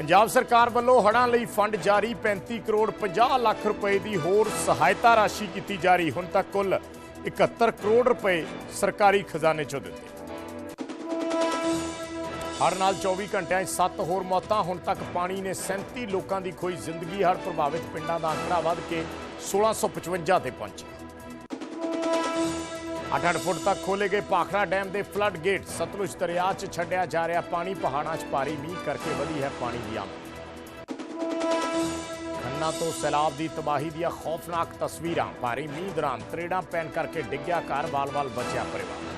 ਪੰਜਾਬ ਸਰਕਾਰ ਵੱਲੋਂ ਹੜ੍ਹਾਂ ਲਈ ਫੰਡ ਜਾਰੀ 35 ਕਰੋੜ 50 ਲੱਖ ਰੁਪਏ ਦੀ ਹੋਰ ਸਹਾਇਤਾ ਰਾਸ਼ੀ ਕੀਤੀ ਜਾਰੀ ਹੁਣ ਤੱਕ ਕੁੱਲ 71 ਕਰੋੜ ਰੁਪਏ ਸਰਕਾਰੀ ਖਜ਼ਾਨੇ ਚੋਂ ਦਿੱਤੇ। ਹੜ੍ਹ ਨਾਲ 24 ਘੰਟਿਆਂ 'ਚ 7 ਹੋਰ ਮੌਤਾਂ, ਹੁਣ ਤੱਕ ਪਾਣੀ ਨੇ 37 ਲੋਕਾਂ ਦੀ ਖੋਈ ਜ਼ਿੰਦਗੀ। ਹੜ੍ਹ ਪ੍ਰਭਾਵਿਤ ਪਿੰਡਾਂ ਦਾ ਅੰਕੜਾ ਵੱਧ ਕੇ 1655 ਤੇ ਪਹੁੰਚਿਆ। 8-8 ਫੁੱਟ ਤੱਕ ਖੋਲੇ ਗਏ ਭਾਖੜਾ ਡੈਮ ਦੇ ਫਲੱਡ ਗੇਟ। ਸਤਲੁਜ ਦਰਿਆ 'ਚ ਛੱਡਿਆ ਜਾ ਰਿਹਾ ਪਾਣੀ, ਪਹਾੜਾਂ 'ਚ ਭਾਰੀ ਮੀਂਹ ਕਰਕੇ ਵਧੀ ਹੈ ਪਾਣੀ ਦੀ ਆਮਦ। ਖੰਨਾ ਤੋਂ ਸੈਲਾਬ ਦੀ ਤਬਾਹੀ ਦੀਆਂ ਖੌਫਨਾਕ ਤਸਵੀਰਾਂ। ਭਾਰੀ ਮੀਂਹ ਦੌਰਾਨ ਤਰੇੜਾਂ ਪੈਣ ਕਰਕੇ ਡਿੱਗਿਆ ਘਰ, ਵਾਲ-ਵਾਲ ਬਚਿਆ ਪਰਿਵਾਰ।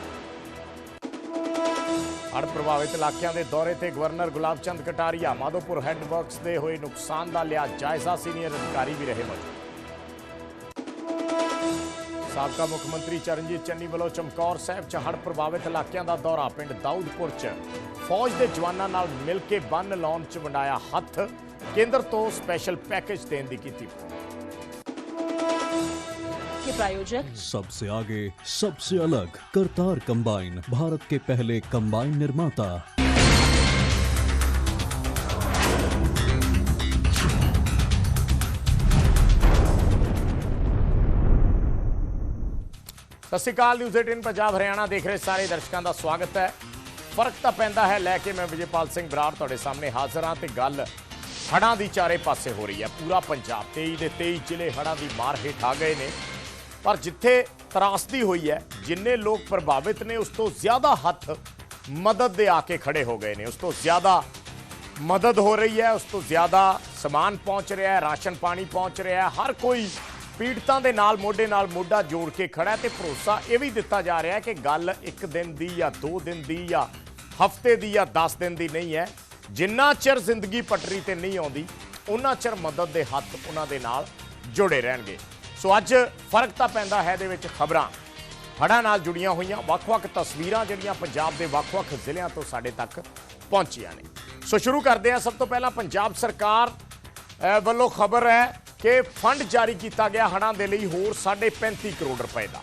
ਹੜ੍ਹ ਪ੍ਰਭਾਵਿਤ ਇਲਾਕਿਆਂ ਦੇ ਦੌਰੇ ਤੇ governor Gulab Chand Kataria Madhopur head works ਦੇ ਹੋਏ ਨੁਕਸਾਨ ਦਾ ਲਿਆ ਜਾਇਜ਼ਾ। ਸੀਨੀਅਰ ਅਧਿਕਾਰੀ ਵੀ ਰਹੇ ਮੌਜੂਦ। ਸਾਬਕਾ ਮੁੱਖ ਮੰਤਰੀ ਚਰਨਜੀਤ ਚੰਨੀ ਵੱਲੋਂ ਚਮਕੌਰ ਸਾਹਿਬ 'ਚ ਹੜ੍ਹ ਪ੍ਰਭਾਵਿਤ ਇਲਾਕਿਆਂ ਦਾ ਦੌਰਾ ਪਿੰਡ ਦਾਊਦਪੁਰ 'ਚ ਫੌਜ ਦੇ ਜਵਾਨਾਂ ਨਾਲ ਮਿਲ ਕੇ ਬੰਨ ਲਾਉਣ 'ਚ ਵੰਡਾਇਆ ਹੱਥ ਕੇਂਦਰ ਤੋਂ ਸਪੈਸ਼ਲ ਪੈਕੇਜ ਦੇਣ ਦੀ ਕੀਤੀ के प्रायोजक सबसे आगे सबसे अलग करतार कंबाइन भारत के पहले कंबाइन निर्माता ਸਤਿ ਸ਼੍ਰੀ ਅਕਾਲ ਨਿਊਜ਼ 18 ਪੰਜਾਬ, ਹਰਿਆਣਾ ਦੇਖ ਰਹੇ ਸਾਰੇ ਦਰਸ਼ਕਾਂ ਦਾ ਸਵਾਗਤ ਹੈ। ਫ਼ਰਕ ਤਾਂ ਪੈਂਦਾ ਹੈ, ਲੈ ਕੇ ਮੈਂ ਵਿਜੇਪਾਲ ਸਿੰਘ ਬਰਾੜ ਤੁਹਾਡੇ ਸਾਹਮਣੇ ਹਾਜ਼ਰ ਹਾਂ ਤੇ ਗੱਲ ਹੜ੍ਹਾਂ ਦੀ ਚਾਰੇ ਪਾਸੇ ਹੋ ਰਹੀ ਹੈ। ਪੂਰਾ ਪੰਜਾਬ 23 ਦੇ 23 ਜ਼ਿਲ੍ਹੇ ਹੜ੍ਹਾਂ ਦੀ ਮਾਰ ਹੇਠ ਆ ਗਏ ਨੇ। ਪਰ ਜਿੱਥੇ ਤਰਾਸਦੀ ਹੋਈ ਹੈ, ਜਿੰਨੇ ਲੋਕ ਪ੍ਰਭਾਵਿਤ ਨੇ, ਉਸ ਤੋਂ ਜ਼ਿਆਦਾ ਹੱਥ ਮਦਦ ਦੇ ਆ ਕੇ ਖੜੇ ਹੋ ਗਏ ਨੇ। ਉਸ ਤੋਂ ਜ਼ਿਆਦਾ ਮਦਦ ਹੋ ਰਹੀ ਹੈ, ਉਸ ਤੋਂ ਜ਼ਿਆਦਾ ਸਮਾਨ ਪਹੁੰਚ ਰਿਹਾ ਹੈ, ਰਾਸ਼ਨ ਪਾਣੀ ਪਹੁੰਚ ਰਿਹਾ ਹੈ, ਹਰ ਕੋਈ ਪੀੜਤਾਂ ਦੇ ਨਾਲ, ਮੋਢੇ ਨਾਲ ਮੋਢਾ ਜੋੜ ਕੇ ਖੜਾ ਹੈ ਤੇ ਭਰੋਸਾ ਇਹ ਵੀ ਦਿੱਤਾ ਜਾ ਰਿਹਾ ਹੈ ਕਿ ਗੱਲ ਇੱਕ ਦਿਨ ਦੀ ਜਾਂ ਦੋ ਦਿਨ ਦੀ ਜਾਂ ਹਫ਼ਤੇ ਦੀ ਜਾਂ 10 ਦਿਨ ਦੀ ਨਹੀਂ ਹੈ। ਜਿੰਨਾ ਚਿਰ ਜ਼ਿੰਦਗੀ ਪਟਰੀ ਤੇ ਨਹੀਂ ਆਉਂਦੀ ਉਹਨਾਂ ਚਿਰ ਮਦਦ ਦੇ ਹੱਥ ਉਹਨਾਂ ਦੇ ਨਾਲ ਜੁੜੇ ਰਹਿਣਗੇ। ਸੋ ਅੱਜ ਫ਼ਰਕ ਤਾਂ ਪੈਂਦਾ ਹੈ ਦੇ ਵਿੱਚ ਖਬਰਾਂ। ਹੜ੍ਹਾਂ ਨਾਲ ਜੁੜੀਆਂ ਹੋਈਆਂ ਵੱਖ-ਵੱਖ ਤਸਵੀਰਾਂ ਜਿਹੜੀਆਂ ਪੰਜਾਬ ਦੇ ਵੱਖ-ਵੱਖ ਜ਼ਿਲ੍ਹਿਆਂ ਤੋਂ ਸਾਡੇ ਤੱਕ ਪਹੁੰਚੀਆਂ ਨੇ। ਸੋ ਸ਼ੁਰੂ ਕਰਦੇ ਹਾਂ ਸਭ ਤੋਂ ਪਹਿਲਾਂ ਪੰਜਾਬ ਸਰਕਾਰ ਵੱਲੋਂ ਖਬਰ ਹੈ ਕਿ ਫੰਡ ਜਾਰੀ ਕੀਤਾ ਗਿਆ ਹੜ੍ਹਾਂ ਦੇ ਲਈ ਹੋਰ 35 ਕਰੋੜ ਰੁਪਏ ਦਾ।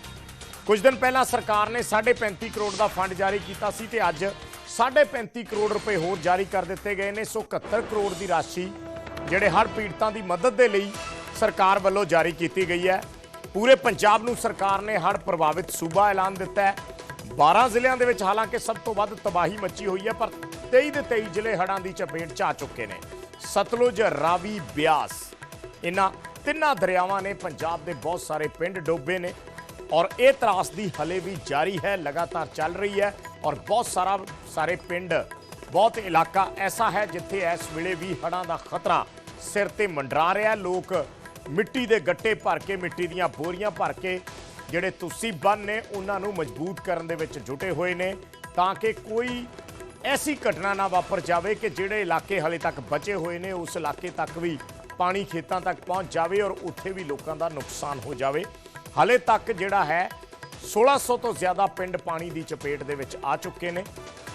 ਕੁਝ ਦਿਨ ਪਹਿਲਾਂ ਸਰਕਾਰ ਨੇ 35 ਕਰੋੜ ਦਾ ਫੰਡ ਜਾਰੀ ਕੀਤਾ ਸੀ ਤੇ ਅੱਜ 35 ਕਰੋੜ ਰੁਪਏ ਹੋਰ ਜਾਰੀ ਕਰ ਦਿੱਤੇ ਗਏ ਨੇ, ਸੋ 71 ਕਰੋੜ ਦੀ ਰਾਸ਼ੀ ਜਿਹੜੇ ਹਰ ਪੀੜਤਾਂ ਦੀ ਮਦਦ ਦੇ ਲਈ ਸਰਕਾਰ ਵੱਲੋਂ ਜਾਰੀ ਕੀਤੀ ਗਈ ਹੈ। ਪੂਰੇ ਪੰਜਾਬ ਨੂੰ ਸਰਕਾਰ ਨੇ ਹੜ੍ਹ ਪ੍ਰਭਾਵਿਤ ਸੂਬਾ ਐਲਾਨ ਦਿੱਤਾ ਹੈ। 12 ਜ਼ਿਲ੍ਹਿਆਂ ਦੇ ਵਿੱਚ ਹਾਲਾਂਕਿ ਸਭ ਤੋਂ ਵੱਧ ਤਬਾਹੀ ਮੱਚੀ ਹੋਈ ਹੈ, ਪਰ 23 ਦੇ 23 ਜ਼ਿਲ੍ਹੇ ਹੜ੍ਹਾਂ ਦੀ ਚਪੇਟ 'ਚ ਆ ਚੁੱਕੇ ਨੇ। ਸਤਲੁਜ, ਰਾਵੀ, ਬਿਆਸ। ਇਹਨਾਂ ਤਿੰਨਾਂ ਦਰਿਆਵਾਂ ਨੇ ਪੰਜਾਬ ਦੇ ਬਹੁਤ ਸਾਰੇ ਪਿੰਡ ਡੋਬੇ ਨੇ ਔਰ ਇਹ ਤਰਾਸਦੀ ਹਲੇ ਵੀ ਜਾਰੀ ਹੈ, ਲਗਾਤਾਰ ਚੱਲ ਰਹੀ ਹੈ ਔਰ ਬਹੁਤ ਸਾਰਾ, ਸਾਰੇ ਪਿੰਡ, ਬਹੁਤ ਇਲਾਕਾ ਐਸਾ ਹੈ ਜਿੱਥੇ ਇਸ ਵੇਲੇ ਵੀ ਹੜ੍ਹਾਂ ਦਾ ਖਤਰਾ ਸਿਰ ਤੇ ਮੰਡਰਾ ਰਿਹਾ ਲੋਕ ਮਿੱਟੀ ਦੇ ਗੱਟੇ ਭਰ ਕੇ, ਮਿੱਟੀ ਦੀਆਂ ਬੋਰੀਆਂ ਭਰ ਕੇ ਜਿਹੜੇ ਤੁਸੀਂ ਬੰਨ ਨੇ, ਉਹਨਾਂ ਨੂੰ ਮਜ਼ਬੂਤ ਕਰਨ ਦੇ ਵਿੱਚ ਜੁਟੇ ਹੋਏ ਨੇ ਤਾਂ ਕਿ ਕੋਈ ਐਸੀ ਘਟਨਾ ਨਾ ਵਾਪਰ ਜਾਵੇ ਕਿ ਜਿਹੜੇ ਇਲਾਕੇ ਹਲੇ ਤੱਕ ਬਚੇ ਹੋਏ ਨੇ, ਉਸ ਇਲਾਕੇ ਤੱਕ ਵੀ ਪਾਣੀ ਖੇਤਾਂ ਤੱਕ ਪਹੁੰਚ ਜਾਵੇ ਔਰ ਉੱਥੇ ਵੀ ਲੋਕਾਂ ਦਾ ਨੁਕਸਾਨ ਹੋ ਜਾਵੇ। ਹਲੇ ਤੱਕ ਜਿਹੜਾ ਹੈ 1600 ਤੋਂ ਜ਼ਿਆਦਾ ਪਿੰਡ ਪਾਣੀ ਦੀ ਚਪੇਟ ਦੇ ਵਿੱਚ ਆ ਚੁੱਕੇ ਨੇ।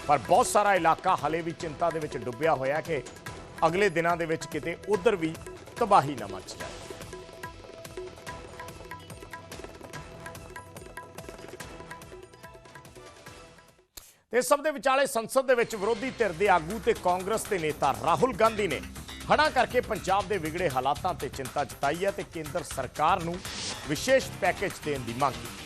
ਪਰ ਬਹੁਤ ਸਾਰਾ ਇਲਾਕਾ ਹਲੇ ਵੀ ਚਿੰਤਾ ਦੇ ਵਿੱਚ ਡੁੱਬਿਆ ਹੋਇਆ ਕਿ ਅਗਲੇ ਦਿਨਾਂ ਦੇ ਵਿੱਚ ਕਿਤੇ ਉਧਰ ਵੀ ਤਬਾਹੀ ਨਾ ਮਚ ਜਾਵੇ ਇਸ ਸਭ ਦੇ ਵਿਚਾਲੇ ਸੰਸਦ ਦੇ ਵਿੱਚ ਵਿਰੋਧੀ ਧਿਰ ਦੇ ਆਗੂ ਤੇ ਕਾਂਗਰਸ ਦੇ ਨੇਤਾ ਰਾਹੁਲ ਗਾਂਧੀ ਨੇ ਹੜ੍ਹਾਂ ਕਰਕੇ ਪੰਜਾਬ ਦੇ ਵਿਗੜੇ ਹਾਲਾਤਾਂ ਤੇ ਚਿੰਤਾ ਜਤਾਈ ਹੈ ਤੇ ਕੇਂਦਰ ਸਰਕਾਰ ਨੂੰ ਵਿਸ਼ੇਸ਼ ਪੈਕੇਜ ਦੇਣ ਦੀ ਮੰਗ ਕੀਤੀ।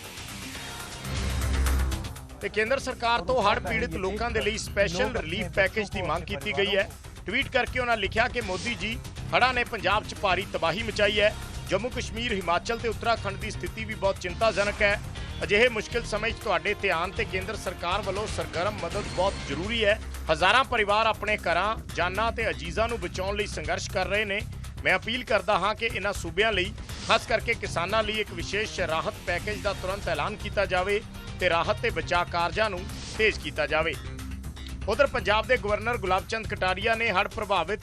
ਤੇ ਕੇਂਦਰ ਸਰਕਾਰ ਤੋਂ ਹੜ੍ਹ ਪੀੜਿਤ ਲੋਕਾਂ ਦੇ ਲਈ ਸਪੈਸ਼ਲ ਰਿਲੀਫ ਪੈਕੇਜ ਦੀ ਮੰਗ ਕੀਤੀ ਗਈ ਹੈ। ਟਵੀਟ ਕਰਕੇ ਉਹਨਾਂ ਲਿਖਿਆ ਕਿ ਮੋਦੀ ਜੀ, ਹੜ੍ਹਾਂ ਨੇ ਪੰਜਾਬ 'ਚ ਭਾਰੀ ਤਬਾਹੀ ਮਚਾਈ ਹੈ। ਜੰਮੂ ਕਸ਼ਮੀਰ, ਹਿਮਾਚਲ ਤੇ ਉੱਤਰਾਖੰਡ ਦੀ ਸਥਿਤੀ ਵੀ ਬਹੁਤ ਚਿੰਤਾਜਨਕ ਹੈ। ਅਜਿਹੇ ਮੁਸ਼ਕਿਲ ਸਮੇਂ 'ਚ ਤੁਹਾਡੇ ਧਿਆਨ ਤੇ ਕੇਂਦਰ ਸਰਕਾਰ ਵੱਲੋਂ ਸਰਗਰਮ ਮਦਦ ਬਹੁਤ ਜ਼ਰੂਰੀ ਹੈ। ਹਜ਼ਾਰਾਂ ਪਰਿਵਾਰ ਆਪਣੇ ਘਰਾਂ, ਜਾਨਾਂ ਤੇ ਅਜੀਜ਼ਾਂ ਨੂੰ ਬਚਾਉਣ ਲਈ ਸੰਘਰਸ਼ ਕਰ ਰਹੇ ਨੇ। ਮੈਂ ਅਪੀਲ ਕਰਦਾ ਹਾਂ ਕਿ ਇਹਨਾਂ ਸੂਬਿਆਂ ਲਈ, ਖਾਸ ਕਰਕੇ ਕਿਸਾਨਾਂ ਲਈ ਇੱਕ ਵਿਸ਼ੇਸ਼ ਰਾਹਤ ਪੈਕੇਜ ਦਾ ਤੁਰੰਤ ਐਲਾਨ ਕੀਤਾ ਜਾਵੇ ਤੇ ਰਾਹਤ ਤੇ ਬਚਾਅ ਕਾਰਜਾਂ ਨੂੰ ਤੇਜ਼ ਕੀਤਾ ਜਾਵੇ। ਉਧਰ ਪੰਜਾਬ ਦੇ ਗਵਰਨਰ ਗੁਲਾਬ ਚੰਦ ਕਟਾਰੀਆ ਨੇ ਹੜ੍ਹ ਪ੍ਰਭਾਵਿਤ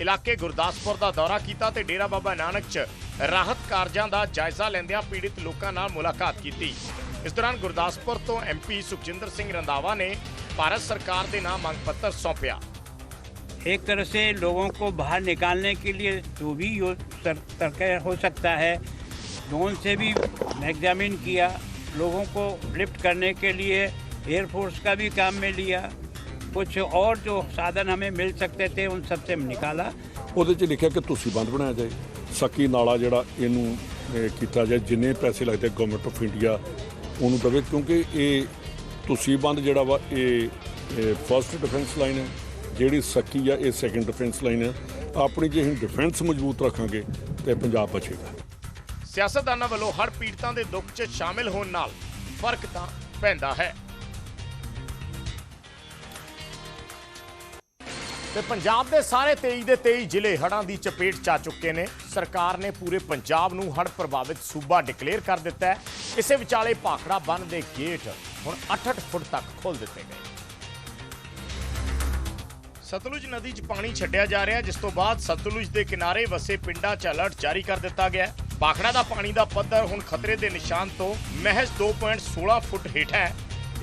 ਇਲਾਕੇ ਗੁਰਦਾਸਪੁਰ ਦਾ ਦੌਰਾ ਕੀਤਾ ਤੇ ਡੇਰਾ ਬਾਬਾ ਨਾਨਕ 'ਚ ਰਾਹਤ ਕਾਰਜਾਂ ਦਾ ਜਾਇਜ਼ਾ ਲੈਂਦਿਆਂ ਪੀੜਿਤ ਲੋਕਾਂ ਨਾਲ ਮੁਲਾਕਾਤ ਕੀਤੀ ਇਸ ਦੌਰਾਨ ਗੁਰਦਾਸਪੁਰ ਤੋਂ ਐਮਪੀ ਸੁਖਜਿੰਦਰ ਸਿੰਘ ਰੰਧਾਵਾ ਨੇ ਭਾਰਤ ਸਰਕਾਰ ਦੇ ਨਾਮ ਮੰਗ ਪੱਤਰ ਸੌਂਪਿਆ एक तरह से लोगों को बाहर निकालने के लिए जो भी यो सर, सरकार हो सकता है ड्रोन से भी एग्जामिन किया लोगों को लिफ्ट करने के लिए एयरफोर्स का भी काम में लिया कुछ और जो साधन हमें मिल सकते थे उन सबसे निकाला ਉਹਦੇ 'ਚ ਲਿਖਿਆ ਕਿ ਤੁਸੀਂ ਬੰਦ ਬਣਾਇਆ ਜਾਏ ਸੱਕੀ ਨਾਲਾ ਜਿਹੜਾ ਇਹਨੂੰ ਅਹ, ਕੀਤਾ ਜਾਏ ਜਿੰਨੇ ਪੈਸੇ ਲੱਗਦੇ ਗਵਰਨਮੈਂਟ ਆਫ ਇੰਡੀਆ ਉਹਨੂੰ ਦਵੇ ਕਿਉਂਕਿ ਇਹ ਤੁਸੀਂ ਬੰਦ ਜਿਹੜਾ ਵਾ ਇਹ ਫਰਸਟ ਡਿਫੈਂਸ ਲਾਈਨ ਹੈ ਜਿਹੜੀ ਸੱਕੀ ਆ ਇਹ ਸੈਕੰਡ ਡਿਫੈਂਸ ਲਾਈਨ ਹੈ ਆਪਣੀ ਜੇ ਅਸੀਂ ਡਿਫੈਂਸ ਮਜ਼ਬੂਤ ਰੱਖਾਂਗੇ ਤੇ ਪੰਜਾਬ ਬਚੇਗਾ ਸਿਆਸਤਦਾਨਾਂ ਵੱਲੋਂ ਹੜ੍ਹ ਪੀੜਤਾਂ ਦੇ ਦੁੱਖ 'ਚ ਸ਼ਾਮਿਲ ਹੋਣ ਨਾਲ ਫਰਕ ਤਾਂ ਪੈਂਦਾ ਹੈ ਤੇ ਪੰਜਾਬ ਦੇ ਸਾਰੇ 23 ਦੇ 23 ਜ਼ਿਲ੍ਹੇ ਹੜ੍ਹਾਂ ਦੀ ਚਪੇਟ 'ਚ ਆ ਚੁੱਕੇ ਨੇ। ਸਰਕਾਰ ਨੇ ਪੂਰੇ ਪੰਜਾਬ ਨੂੰ ਹੜ੍ਹ ਪ੍ਰਭਾਵਿਤ ਸੂਬਾ ਡਿਕਲੇਅਰ ਕਰ ਦਿੱਤਾ ਹੈ। ਇਸੇ ਵਿਚਾਲੇ ਭਾਖੜਾ ਬੰਨ ਦੇ ਗੇਟ ਹੁਣ 8-8 ਫੁੱਟ ਤੱਕ ਖੋਲ ਦਿੱਤੇ ਗਏ। ਸਤਲੁਜ ਨਦੀ 'ਚ ਪਾਣੀ ਛੱਡਿਆ ਜਾ ਰਿਹਾ ਜਿਸ ਤੋਂ ਬਾਅਦ ਸਤਲੁਜ ਦੇ ਕਿਨਾਰੇ ਵਸੇ ਪਿੰਡਾਂ 'ਚ ਅਲਰਟ ਜਾਰੀ ਕਰ ਦਿੱਤਾ ਗਿਆ ਭਾਖੜਾ ਦਾ ਪਾਣੀ ਦਾ ਪੱਧਰ ਹੁਣ ਖਤਰੇ ਦੇ ਨਿਸ਼ਾਨ ਤੋਂ ਮਹਿਜ਼ 2.16 ਫੁੱਟ ਹੇਠਾਂ ਹੈ।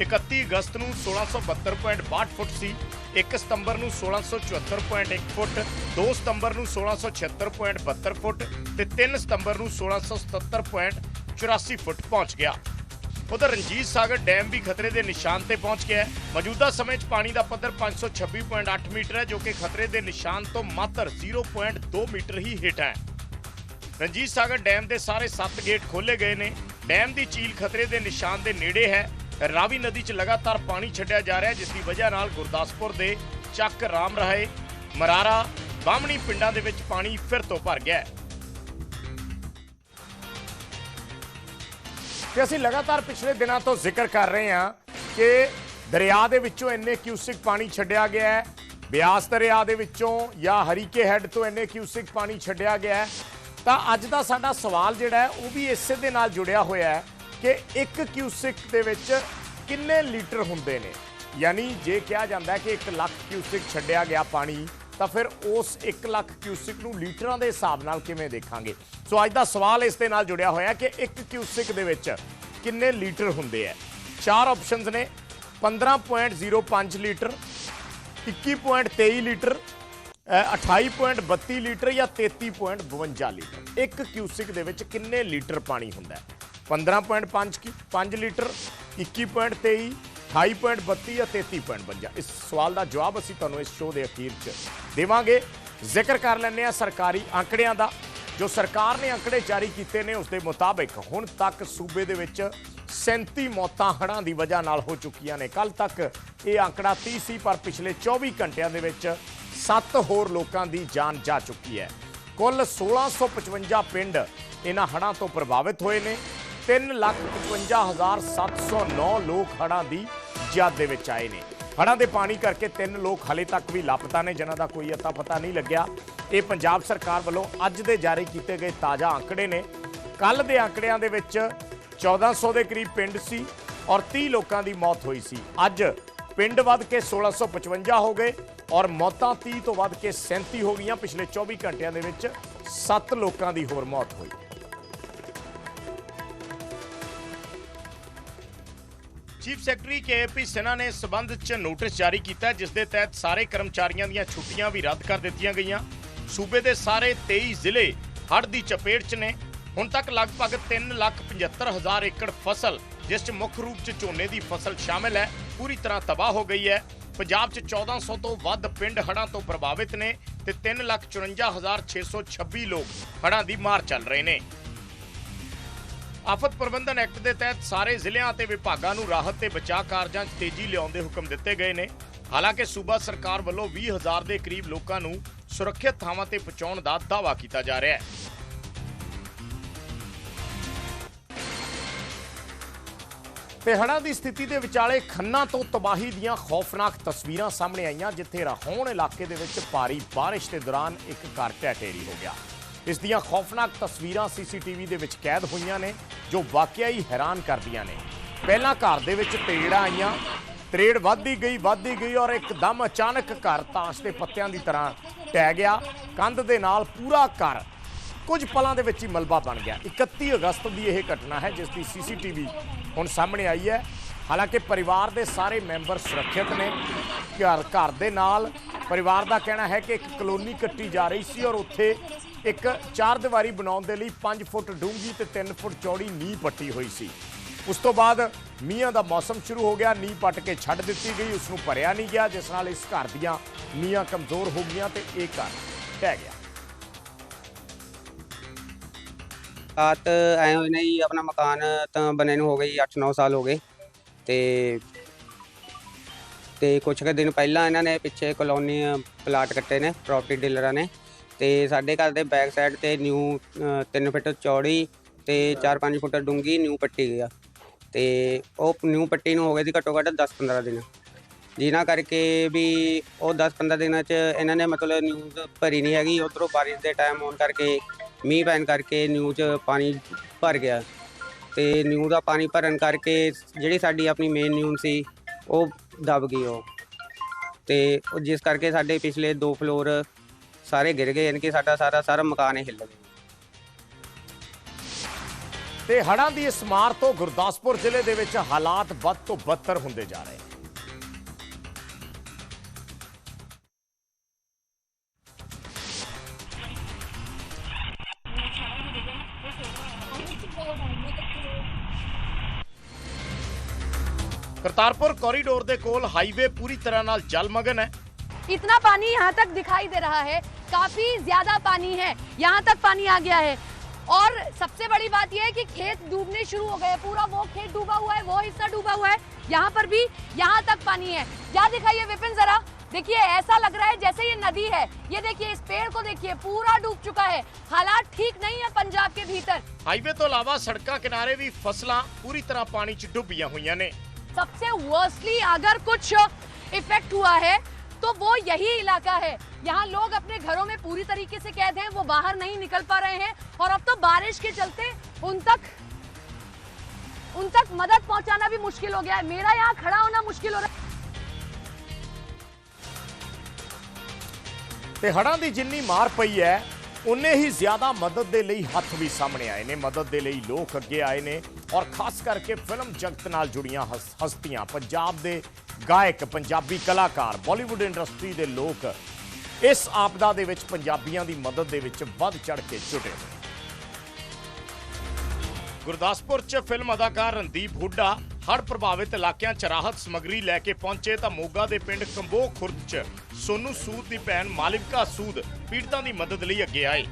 31 ਅਗਸਤ ਨੂੰ 1672.62 ਫੁੱਟ ਸੀ। 1 ਸਤੰਬਰ ਨੂੰ 1674.1 ਫੁੱਟ 2 ਸਤੰਬਰ ਨੂੰ 1676.72 ਫੁੱਟ ਤੇ 3 ਸਤੰਬਰ ਨੂੰ 1677.84 ਫੁੱਟ ਪਹੁੰਚ ਗਿਆ। ਉਧਰ ਰਣਜੀਤ ਸਾਗਰ ਡੈਮ ਵੀ ਖਤਰੇ ਦੇ ਨਿਸ਼ਾਨ ਤੇ ਪਹੁੰਚ ਗਿਆ ਹੈ। ਮੌਜੂਦਾ ਸਮੇਂ 'ਚ ਪਾਣੀ ਦਾ ਪੱਧਰ 526.8 ਮੀਟਰ ਹੈ, ਜੋ ਕਿ ਖਤਰੇ ਦੇ ਨਿਸ਼ਾਨ ਤੋਂ ਮਾਤਰ 0.2 ਮੀਟਰ ਹੀ ਹੇਠਾਂ ਹੈ। ਰਣਜੀਤ ਸਾਗਰ ਡੈਮ ਦੇ ਸਾਰੇ 7 ਗੇਟ ਖੋਲੇ ਗਏ ਨੇ। ਡੈਮ ਦੀ ਝੀਲ ਖਤਰੇ ਦੇ ਨਿਸ਼ਾਨ ਦੇ ਨੇੜੇ ਹੈ। ਰਾਵੀ ਨਦੀ 'ਚ ਲਗਾਤਾਰ ਪਾਣੀ ਛੱਡਿਆ ਜਾ ਰਿਹਾ ਜਿਸ ਦੀ ਵਜ੍ਹਾ ਨਾਲ ਗੁਰਦਾਸਪੁਰ ਦੇ ਚੱਕ ਰਾਮ ਰਾਏ, ਮਰਾਰਾ, ਬਾਹਮਣੀ ਪਿੰਡਾਂ ਦੇ ਵਿੱਚ ਪਾਣੀ ਫਿਰ ਤੋਂ ਭਰ ਗਿਆ ਹੈ। ਤੇ ਅਸੀਂ ਲਗਾਤਾਰ ਪਿਛਲੇ ਦਿਨਾਂ ਤੋਂ ਜ਼ਿਕਰ ਕਰ ਰਹੇ ਹਾਂ ਕਿ ਦਰਿਆ ਦੇ ਵਿੱਚੋਂ ਇੰਨੇ ਕਿਊਸਿਕ ਪਾਣੀ ਛੱਡਿਆ ਗਿਆ ਹੈ। ਬਿਆਸ ਦਰਿਆ ਦੇ ਵਿੱਚੋਂ ਜਾਂ ਹਰੀਕੇ ਹੈੱਡ ਤੋਂ ਇੰਨੇ ਕਿਊਸਿਕ ਪਾਣੀ ਛੱਡਿਆ ਗਿਆ ਹੈ। ਤਾਂ ਅੱਜ ਦਾ ਸਾਡਾ ਸਵਾਲ ਜਿਹੜਾ ਹੈ, ਉਹ ਵੀ ਇਸੇ ਦੇ ਨਾਲ ਜੁੜਿਆ ਹੋਇਆ ਹੈ ਕਿ ਇੱਕ ਕਿਊਸਿਕ ਦੇ ਵਿੱਚ ਕਿੰਨੇ ਲੀਟਰ ਹੁੰਦੇ ਨੇ? ਯਾਨੀ ਜੇ ਕਿਹਾ ਜਾਂਦਾ ਕਿ 1 ਲੱਖ ਕਿਊਸਿਕ ਛੱਡਿਆ ਗਿਆ ਪਾਣੀ ਤਾਂ ਫਿਰ ਉਸ 1 ਲੱਖ ਕਿਊਸਿਕ ਨੂੰ ਲੀਟਰਾਂ ਦੇ ਹਿਸਾਬ ਨਾਲ ਕਿਵੇਂ ਦੇਖਾਂਗੇ? ਸੋ ਅੱਜ ਦਾ ਸਵਾਲ ਇਸ ਦੇ ਨਾਲ ਜੁੜਿਆ ਹੋਇਆ ਕਿ 1 ਕਿਊਸਿਕ ਦੇ ਵਿੱਚ ਕਿੰਨੇ ਲੀਟਰ ਹੁੰਦੇ ਆ? ਚਾਰ ਆਪਸ਼ਨਸ ਨੇ 15.05 ਲੀਟਰ 21.23 ਲੀਟਰ ਅ, 28.32 ਲੀਟਰ ਜਾਂ 33.52 ਲੀਟਰ। ਇੱਕ ਕਿਊਸਿਕ ਦੇ ਵਿੱਚ ਕਿੰਨੇ ਲੀਟਰ ਪਾਣੀ ਹੁੰਦਾ ਹੈ? 15.5 ਕੀ 5 ਲੀਟਰ 21.23 28.32 ਜਾਂ 33.52 ਇਸ ਸਵਾਲ ਦਾ ਜਵਾਬ ਅਸੀਂ ਤੁਹਾਨੂੰ ਇਸ ਸ਼ੋਅ ਦੇ ਅਖੀਰ 'ਚ ਦੇਵਾਂਗੇ। ਜ਼ਿਕਰ ਕਰ ਲੈਂਦੇ ਆ ਸਰਕਾਰੀ ਅੰਕੜਿਆਂ ਦਾ। ਜੋ ਸਰਕਾਰ ਨੇ ਅੰਕੜੇ ਜਾਰੀ ਕੀਤੇ ਨੇ ਉਸ ਦੇ ਮੁਤਾਬਿਕ ਹੁਣ ਤੱਕ ਸੂਬੇ ਦੇ ਵਿੱਚ 37 ਮੌਤਾਂ ਹੜ੍ਹਾਂ ਦੀ ਵਜ੍ਹਾ ਨਾਲ ਹੋ ਚੁੱਕੀਆਂ ਨੇ। ਕੱਲ ਤੱਕ ਇਹ ਅੰਕੜਾ 30 ਸੀ, ਪਰ ਪਿਛਲੇ 24 ਘੰਟਿਆਂ ਦੇ ਵਿੱਚ 7 ਹੋਰ ਲੋਕਾਂ ਦੀ ਜਾਨ ਜਾ ਚੁੱਕੀ ਹੈ। ਕੁੱਲ 1655 ਪਿੰਡ ਇਹਨਾਂ ਹੜ੍ਹਾਂ ਤੋਂ ਪ੍ਰਭਾਵਿਤ ਹੋਏ ਨੇ। 355709 ਲੋਕ ਹੜ੍ਹਾਂ ਦੀ ਜਦ ਦੇ ਵਿੱਚ ਆਏ ਨੇ। ਹੜ੍ਹਾਂ ਦੇ ਪਾਣੀ ਕਰਕੇ ਤਿੰਨ ਲੋਕ ਹਲੇ ਤੱਕ ਵੀ ਲਾਪਤਾ ਨੇ, ਜਿਨ੍ਹਾਂ ਦਾ ਕੋਈ ਅਤਾ ਪਤਾ ਨਹੀਂ ਲੱਗਿਆ। ਇਹ ਪੰਜਾਬ ਸਰਕਾਰ ਵੱਲੋਂ ਅੱਜ ਦੇ ਜਾਰੀ ਕੀਤੇ ਗਏ ਤਾਜ਼ਾ ਅੰਕੜੇ ਨੇ। ਕੱਲ ਦੇ ਅੰਕੜਿਆਂ ਦੇ ਵਿੱਚ 1400 ਦੇ ਕਰੀਬ ਪਿੰਡ ਸੀ ਔਰ 30 ਲੋਕਾਂ ਦੀ ਮੌਤ ਹੋਈ ਸੀ। ਅੱਜ ਪਿੰਡ ਵੱਧ ਕੇ 1655 ਹੋ ਗਏ ਔਰ ਮੌਤਾਂ 30 ਤੋਂ ਵੱਧ ਕੇ 37 ਹੋ ਗਈਆਂ। ਪਿਛਲੇ 24 ਘੰਟਿਆਂ ਦੇ ਵਿੱਚ 7 ਲੋਕਾਂ ਦੀ ਹੋਰ ਮੌਤ ਹੋਈ। ਚੀਫ ਸੈਕਟਰੀ ਕੇਪੀ ਸਿਨਾ ਨੇ ਇਸ ਸਬੰਧ 'ਚ ਨੋਟਿਸ ਜਾਰੀ ਕੀਤਾ, ਜਿਸ ਦੇ ਤਹਿਤ ਸਾਰੇ ਕਰਮਚਾਰੀਆਂ ਦੀਆਂ ਛੁੱਟੀਆਂ ਵੀ ਰੱਦ ਕਰ ਦਿੱਤੀਆਂ ਗਈਆਂ। ਸੂਬੇ ਦੇ ਸਾਰੇ 23 ਜ਼ਿਲ੍ਹੇ ਹੜ੍ਹ ਦੀ ਚਪੇਟ 'ਚ ਨੇ। ਹੁਣ ਤੱਕ ਲਗਭਗ 375000 ਏਕੜ ਫਸਲ, ਜਿਸ 'ਚ ਮੁੱਖ ਰੂਪ 'ਚ ਝੋਨੇ ਦੀ ਫਸਲ ਸ਼ਾਮਿਲ ਹੈ, ਪੂਰੀ ਤਰ੍ਹਾਂ ਤਬਾਹ ਹੋ ਗਈ ਹੈ। ਪੰਜਾਬ 'ਚ 1400 ਤੋਂ ਵੱਧ ਪਿੰਡ ਹੜ੍ਹਾਂ ਤੋਂ ਪ੍ਰਭਾਵਿਤ ਨੇ ਤੇ 354626 ਲੋਕ ਹੜ੍ਹਾਂ ਦੀ ਮਾਰ ਚੱਲ ਰਹੇ ਨੇ। ਆਫਤ ਪ੍ਰਬੰਧਨ ਐਕਟ ਦੇ ਤਹਿਤ ਸਾਰੇ ਜ਼ਿਲ੍ਹਿਆਂ ਅਤੇ ਵਿਭਾਗਾਂ ਨੂੰ ਰਾਹਤ ਤੇ ਬਚਾਅ ਕਾਰਜਾਂ 'ਚ ਤੇਜ਼ੀ ਲਿਆਉਣ ਦੇ ਹੁਕਮ ਦਿੱਤੇ ਗਏ ਨੇ। ਹਾਲਾਂਕਿ ਸੂਬਾ ਸਰਕਾਰ ਵੱਲੋਂ 20000 ਦੇ ਕਰੀਬ ਲੋਕਾਂ ਨੂੰ ਸੁਰੱਖਿਅਤ ਥਾਵਾਂ ਤੇ ਪਹੁੰਚਾਉਣ ਦਾ ਦਾਅਵਾ ਕੀਤਾ ਜਾ ਰਿਹਾ ਹੈ। ਤੇ ਦੀ ਸਥਿਤੀ ਦੇ ਵਿਚਾਲੇ ਖੰਨਾ ਤੋਂ ਤਬਾਹੀ ਦੀਆਂ ਖੌਫਨਾਕ ਤਸਵੀਰਾਂ ਸਾਹਮਣੇ ਆਈਆਂ, ਜਿੱਥੇ ਰਹੌਣ ਇਲਾਕੇ ਦੇ ਵਿੱਚ ਭਾਰੀ ਬਾਰਿਸ਼ ਦੇ ਦੌਰਾਨ ਇੱਕ ਘਰ ਢਹਿ ਢੇਰੀ ਹੋ ਗਿਆ। ਇਸ ਦੀਆਂ ਖੌਫਨਾਕ ਤਸਵੀਰਾਂ ਸੀਸੀਟੀਵੀ ਦੇ ਵਿੱਚ ਕੈਦ ਹੋਈਆਂ ਨੇ, ਜੋ ਵਾਕਿਆ ਹੀ ਹੈਰਾਨ ਕਰਦੀਆਂ ਨੇ। ਪਹਿਲਾਂ ਘਰ ਦੇ ਵਿੱਚ ਤੇੜਾਂ ਆਈਆਂ, ਤਰੇੜ ਵੱਧਦੀ ਗਈ ਵੱਧਦੀ ਗਈ ਔਰ ਇੱਕਦਮ ਅਚਾਨਕ ਘਰ ਤਾਸ਼ ਦੇ ਪੱਤਿਆਂ ਦੀ ਤਰ੍ਹਾਂ ਟਹਿ ਗਿਆ। ਕੰਧ ਦੇ ਨਾਲ ਪੂਰਾ ਘਰ, ਕੁਝ ਪਲਾਂ ਦੇ ਵਿੱਚ ਹੀ ਮਲਬਾ ਬਣ ਗਿਆ। 31 ਅਗਸਤ ਦੀ ਇਹ ਘਟਨਾ ਹੈ, ਜਿਸ ਦੀ ਸੀਸੀਟੀਵੀ ਹੁਣ ਸਾਹਮਣੇ ਆਈ ਹੈ। ਹਾਲਾਂਕਿ ਪਰਿਵਾਰ ਦੇ ਸਾਰੇ ਮੈਂਬਰ ਸੁਰੱਖਿਅਤ ਨੇ। ਘਰ ਘਰ ਦੇ ਨਾਲ ਪਰਿਵਾਰ ਦਾ ਕਹਿਣਾ ਹੈ ਕਿ ਇੱਕ ਕਲੋਨੀ ਕੱਟੀ ਜਾ ਰਹੀ ਸੀ ਔਰ ਉੱਥੇ ਇੱਕ ਚਾਰ ਦੀਵਾਰੀ ਬਣਾਉਣ ਦੇ ਲਈ 5 ਫੁੱਟ ਡੂੰਘੀ ਤੇ 3 ਫੁੱਟ ਚੌੜੀ ਨੀਂਹ ਪੱਟੀ ਹੋਈ ਸੀ। ਉਸ ਤੋਂ ਬਾਅਦ ਮੀਂਹਾਂ ਦਾ ਮੌਸਮ ਸ਼ੁਰੂ ਹੋ ਗਿਆ, ਨੀਂਹ ਪੱਟ ਕੇ ਛੱਡ ਦਿੱਤੀ ਗਈ, ਉਸ ਨੂੰ ਭਰਿਆ ਨਹੀਂ ਗਿਆ, ਜਿਸ ਨਾਲ ਇਸ ਘਰ ਦੀਆਂ ਨੀਹਾਂ ਕਮਜ਼ੋਰ ਹੋ ਗਈਆਂ ਤੇ ਇਹ ਘਰ ਢਹਿ ਗਿਆ। ਹਾਲਾਤ ਐ ਹੋਏ ਨੇ ਜੀ ਆਪਣਾ ਮਕਾਨ ਤਾਂ ਬਣੇ ਨੂੰ ਹੋ ਗਏ 8-9 ਸਾਲ ਹੋ ਗਏ ਤੇ ਤੇ ਕੁਝ ਕੁ ਦਿਨ ਪਹਿਲਾਂ ਇਹਨਾਂ ਨੇ ਪਿੱਛੇ ਕਲੋਨੀ ਪਲਾਟ ਕੱਟੇ ਨੇ ਪ੍ਰਾਪਰਟੀ ਡੀਲਰਾਂ ਨੇ। ਤੇ ਸਾਡੇ ਘਰ ਦੇ ਬੈਕ ਸਾਈਡ ਤੇ ਨਿਊ 3 ਫੁੱਟ ਚੌੜੀ ਤੇ 4-5 ਫੁੱਟ ਡੂੰਗੀ ਨਿਊ ਪੱਟੀ ਗਿਆ ਤੇ ਉਹ ਨਿਊ ਪੱਟੀ ਨੂੰ ਹੋ ਗਏ ਸੀ ਘੱਟੋ ਘੱਟ 10-15 ਦਿਨ। ਜਿਨ੍ਹਾਂ ਕਰਕੇ ਵੀ ਉਹ 10-15 ਦਿਨਾਂ ਚ ਇਹਨਾਂ ਨੇ ਮਤਲਬ ਨਿਊਜ਼ ਭਰੀ ਨਹੀਂ ਹੈਗੀ, ਉਧਰੋਂ ਬਾਰਿਸ਼ ਦੇ ਟਾਈਮ ਹੋਣ ਕਰਕੇ, ਮੀਂਹ ਪੈਣ ਕਰਕੇ ਨਿਊ 'ਚ ਪਾਣੀ ਭਰ ਗਿਆ। ਤੇ ਨਿਊ ਦਾ ਪਾਣੀ ਭਰਨ ਕਰਕੇ ਜਿਹੜੀ ਸਾਡੀ ਆਪਣੀ ਮੇਨ ਨਿਊ ਸੀ, ਉਹ ਦਬ ਗਈ ਉਹ। ਤੇ ਜਿਸ ਕਰਕੇ ਸਾਡੇ ਪਿਛਲੇ ਦੋ ਫਲੋਰ ਸਾਰੇ ਗਿਰ ਗਏ ਯਾਨੀ ਕਿ ਸਾਡਾ ਸਾਰਾ ਸਾਰਾ ਮਕਾਨ ਹੀ ਹਿੱਲ ਗਿਆ ਤੇ ਹੜ੍ਹਾਂ ਦੀ ਇਸ ਮਾਰ ਤੋਂ ਗੁਰਦਾਸਪੁਰ ਜ਼ਿਲ੍ਹੇ ਦੇ ਵਿੱਚ ਹਾਲਾਤ ਵੱਧ ਤੋਂ ਬੱਤਰ ਹੁੰਦੇ ਜਾ ਰਹੇ ਨੇ ਕਰਤਾਰਪੁਰ ਕੋਰੀਡੋਰ ਦੇ ਕੋਲ ਹਾਈਵੇ ਪੂਰੀ ਤਰ੍ਹਾਂ ਨਾਲ ਜਲਮਗਨ ਹੈ इतना पानी यहाँ तक दिखाई दे रहा है काफ़ी ज़्यादा पानी है। यहाँ तक पानी आ गया है। और सबसे बड़ी बात यह है कि खेत डूबने शुरू हो गए पूरा वो खेत डूबा हुआ है वो हिस्सा डूबा हुआ है। यहाँ पर भी यहाँ तक पानी है। क्या दिखाइए विपिन जरा। देखिए ऐसा लग रहा है जैसे ये नदी है। ये देखिए इस पेड़ को देखिए पूरा डूब चुका है। हालात ठीक नहीं है पंजाब के भीतर। हाईवे तो अलावा सड़क किनारे भी फ़सल पूरी तरह पानी डूबिया हुई ने सबसे वर्स्टली अगर कुछ इफ़ेक्ट हुआ है तो वो यही इलाका है यहाँ लोग अपने घरों में पूरी तरीके से कैद हैं वो बाहर नहीं निकल पा रहे हैं और अब तो बारिश के चलते उन तक उन तक मदद पहुंचाना भी मुश्किल हो गया है मेरा यहाँ खड़ा होना मुश्किल हो रहा है ਤੇ ਹੜ੍ਹਾਂ ਦੀ ਜਿੰਨੀ ਮਾਰ ਪਈ ਹੈ ਉਨੇ ਹੀ ਜ਼ਿਆਦਾ ਮਦਦ ਦੇ ਲਈ ਹੱਥ ਵੀ ਸਾਹਮਣੇ ਆਏ ਨੇ ਮਦਦ ਦੇ ਲਈ ਲੋਕ ਅੱਗੇ ਆਏ ਨੇ ਔਰ ਖਾਸ ਕਰਕੇ ਫਿਲਮ ਜਗਤ ਨਾਲ ਜੁੜੀਆਂ ਹਸ- ਹਸਤੀਆਂ ਪੰਜਾਬ ਦੇ ਗਾਇਕ, ਪੰਜਾਬੀ ਕਲਾਕਾਰ ਬਾਲੀਵੁੱਡ ਇੰਡਸਟਰੀ ਦੇ ਲੋਕ ਇਸ ਆਪਦਾ ਦੇ ਵਿੱਚ ਪੰਜਾਬੀਆਂ ਦੀ ਮਦਦ ਦੇ ਵਿੱਚ ਵੱਧ ਚੜ ਕੇ ਜੁਟੇ ਗੁਰਦਾਸਪੁਰ 'ਚ ਫਿਲਮ ਅਦਾਕਾਰ ਰਣਦੀਪ ਹੁੱਡਾ ਹੜ੍ਹ ਪ੍ਰਭਾਵਿਤ ਇਲਾਕਿਆਂ 'ਚ ਰਾਹਤ ਸਮੱਗਰੀ ਲੈ ਕੇ ਪਹੁੰਚੇ ਤਾਂ ਮੋਗਾ ਦੇ ਪਿੰਡ ਕੰਬੋ ਖੁਰਦ 'ਚ ਸੋਨੂ ਸੂਦ ਦੀ ਭੈਣ ਮਾਲਿਕਾ ਸੂਦ ਪੀੜਤਾਂ ਦੀ ਮਦਦ ਲਈ ਅੱਗੇ ਆਏ।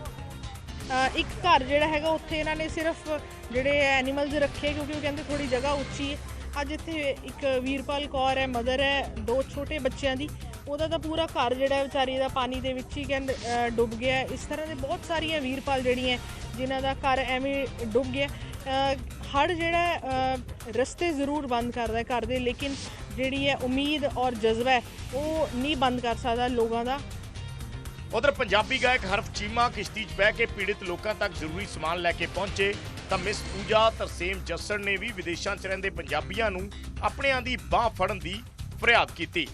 ਇੱਕ ਘਰ ਜਿਹੜਾ ਹੈਗਾ, ਉੱਥੇ ਇਹਨਾਂ ਨੇ ਸਿਰਫ ਜਿਹੜੇ ਐਨੀਮਲਸ ਰੱਖੇ ਕਿਉਂਕਿ ਉਹ ਕਹਿੰਦੇ ਥੋੜੀ ਜਗ੍ਹਾ ਉੱਚੀ ਹੈ। ਅੱਜ ਇੱਥੇ ਇੱਕ ਵੀਰਪਾਲ ਕੌਰ ਹੈ, ਮਦਰ ਹੈ, ਦੋ ਛੋਟੇ ਬੱਚਿਆਂ ਦੀ। ਉਹਦਾ ਤਾਂ ਪੂਰਾ ਘਰ ਜਿਹੜਾ ਵਿਚਾਰੀ ਦਾ ਪਾਣੀ ਦੇ ਵਿੱਚ ਹੀ ਕਹਿੰਦੇ ਡੁੱਬ ਗਿਆ ਇਸ ਤਰ੍ਹਾਂ ਦੇ ਬਹੁਤ ਸਾਰੀਆਂ ਵੀਰਪਾਲ ਜਿਹੜੀਆਂ ਜਿਨ੍ਹਾਂ ਦਾ ਘਰ ਐਵੇਂ ਡੁੱਬ ਗਿਆ ਹੜ ਜਿਹੜਾ ਰਸਤੇ ਜ਼ਰੂਰ ਬੰਦ ਕਰਦਾ ਹੈ ਘਰ ਦੇ, ਲੇਕਿਨ ਜਿਹੜੀ ਹੈ ਉਮੀਦ ਔਰ ਜਜ਼ਬਾ ਹੈ, ਉਹ ਨਹੀਂ ਬੰਦ ਕਰ ਸਕਦਾ ਲੋਕਾਂ ਦਾ। ਉਧਰ ਪੰਜਾਬੀ ਗਾਇਕ ਹਰਫ ਚੀਮਾ ਕਿਸ਼ਤੀ 'ਚ ਬਹਿ ਕੇ ਪੀੜਿਤ ਲੋਕਾਂ ਤੱਕ ਜ਼ਰੂਰੀ ਸਮਾਨ ਲੈ ਕੇ ਪਹੁੰਚੇ। ਤਾਂ ਮਿਸ ਪੂਜਾ ਤਰਸੇਮ ਜੱਸੜ ਨੇ ਵੀ ਵਿਦੇਸ਼ਾਂ 'ਚ ਰਹਿੰਦੇ ਪੰਜਾਬੀਆਂ ਨੂੰ ਆਪਣਿਆਂ ਦੀ ਬਾਹ ਫੜਨ ਦੀ ਫਰਿਆਦ ਕੀਤੀ।